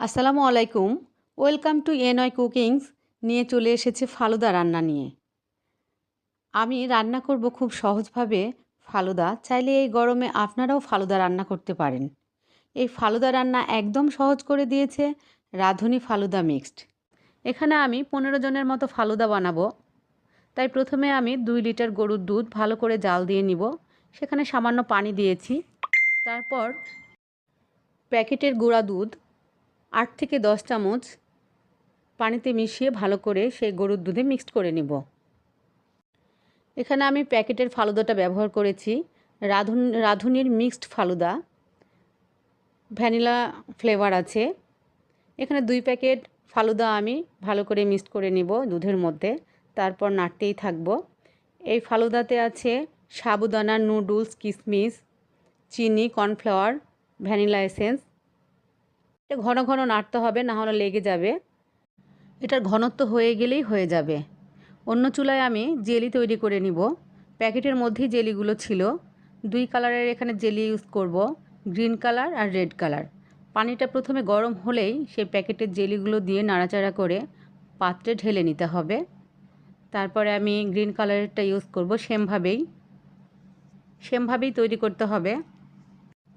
আসসালামু আলাইকুম। Welcome to এনয় কুকিংস। নিয়ে চলে এসেছে ফালুদা রান্না নিয়ে। আমি রান্না করব খুব সহজভাবে। ফালুদা, চাইলে এই গরমে আপনারাও ফালুদা রান্না করতে পারেন। এই ফালুদা রান্না একদম সহজ করে দিয়েছে রাঁধুনি ফালুদা মিক্সড। এখানে আমি পনেরো জনের মতো ফালুদা বানাবো। তাই প্রথমে আমি দুই লিটার গরুর দুধ ভালো করে জাল দিয়ে নিব। সেখানে সামান্য পানি দিয়েছি। তারপর প্যাকেটের গুঁড়া দুধ আট থেকে দশ চামচ পানিতে মিশিয়ে ভালো করে সেই গরুর দুধে মিক্সড করে নিব। এখানে আমি প্যাকেটের ফালুদাটা ব্যবহার করেছি। রাঁধুন, রাঁধুনির মিক্সড ফালুদা। ভ্যানিলা ফ্লেভার আছে। এখানে দুই প্যাকেট ফালুদা আমি ভালো করে মিক্সড করে নিব দুধের মধ্যে। তারপর নাড়তেই থাকব। এই ফালুদাতে আছে সাবুদানা নুডলস কিশমিশ চিনি, কর্নফ্লাওয়ার, ভ্যানিলা এসেন্স এটা ঘন ঘন নাড়তে হবে, না হলে লেগে যাবে। এটার ঘনত্ব হয়ে গেলেই হয়ে যাবে। অন্য চুলায় আমি জেলি তৈরি করে নিব। প্যাকেটের মধ্যেই জেলিগুলো ছিল। দুই কালারের এখানে জেলি ইউজ করব, গ্রিন কালার আর রেড কালার। পানিটা প্রথমে গরম হলেই সেই প্যাকেটের জেলিগুলো দিয়ে নাড়াচাড়া করে পাত্রে ঢেলে নিতে হবে। তারপরে আমি গ্রিন কালারেরটা ইউজ করব সেমভাবেই। সেমভাবেই তৈরি করতে হবে।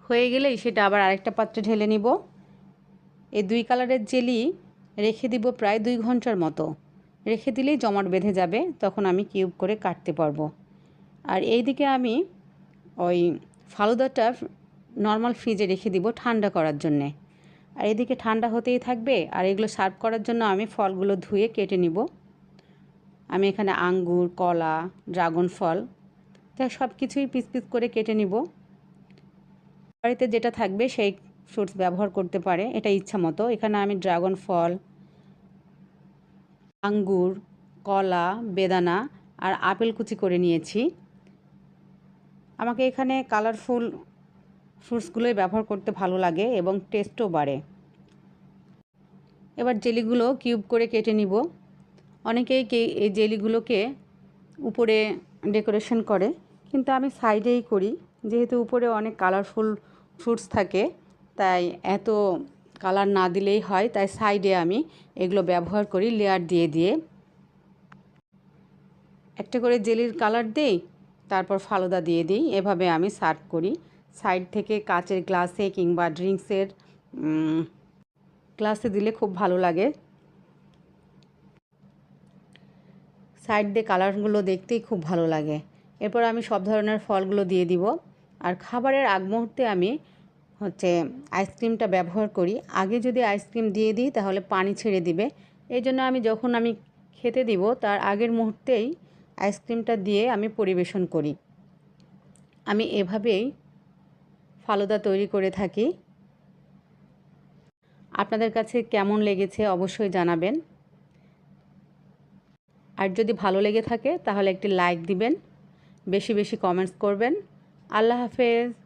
হয়ে গেলেই সেটা আবার আরেকটা পাত্রে ঢেলে নিব। এই দুই কালারের জেলি রেখে দিব প্রায় দুই ঘণ্টার মতো। রেখে দিলেই জমাট বেঁধে যাবে, তখন আমি কিউব করে কাটতে পারব। আর এই দিকে আমি ওই ফালুদাটা নর্মাল ফ্রিজে রেখে দিব ঠান্ডা করার জন্যে। আর এদিকে ঠান্ডা হতেই থাকবে, আর এগুলো সার্ভ করার জন্য আমি ফলগুলো ধুয়ে কেটে নিব। আমি এখানে আঙ্গুর, কলা, ড্রাগন ফল তাই সব কিছুই পিস পিস করে কেটে নিব। বাড়িতে যেটা থাকবে সেই ফ্রুটস ব্যবহার করতে পারে, এটা ইচ্ছা মতো। এখানে আমি ড্রাগন ফল, আঙ্গুর, কলা, বেদানা আর আপেল কুচি করে নিয়েছি। আমাকে এখানে কালারফুল ফ্রুটসগুলোই ব্যবহার করতে ভালো লাগে এবং টেস্টও বাড়ে। এবার জেলিগুলো কিউব করে কেটে নিব। অনেকেই এই জেলিগুলোকে উপরে ডেকোরেশন করে, কিন্তু আমি সাইডেই করি। যেহেতু উপরে অনেক কালারফুল ফ্রুটস থাকে তাই এত কালার না দিলেই হয়, তাই সাইডে আমি এগুলো ব্যবহার করি লেয়ার দিয়ে দিয়ে। একটা করে জেলির কালার দিই, তারপর ফালুদা দিয়ে দিই, এভাবে আমি সার্ভ করি। সাইড থেকে কাচের গ্লাসে কিংবা ড্রিঙ্কসের গ্লাসে দিলে খুব ভালো লাগে। সাইড দিয়ে কালারগুলো দেখতেই খুব ভালো লাগে। এরপর আমি সব ধরনের ফলগুলো দিয়ে দিব। আর খাবারের আগ মুহূর্তে আমি হচ্ছে আইসক্রিমটা ব্যবহার করি। আগে যদি আইসক্রিম দিয়ে দিই, তাহলে পানি ছেড়ে দিবে। এই জন্য আমি যখন আমি খেতে দিব, তার আগের মুহূর্তেই আইসক্রিমটা দিয়ে আমি পরিবেশন করি। আমি এভাবেই ফালুদা তৈরি করে থাকি। আপনাদের কাছে কেমন লেগেছে অবশ্যই জানাবেন। আর যদি ভালো লেগে থাকে, তাহলে একটি লাইক দিবেন। বেশি বেশি কমেন্টস করবেন। আল্লাহ হাফেজ।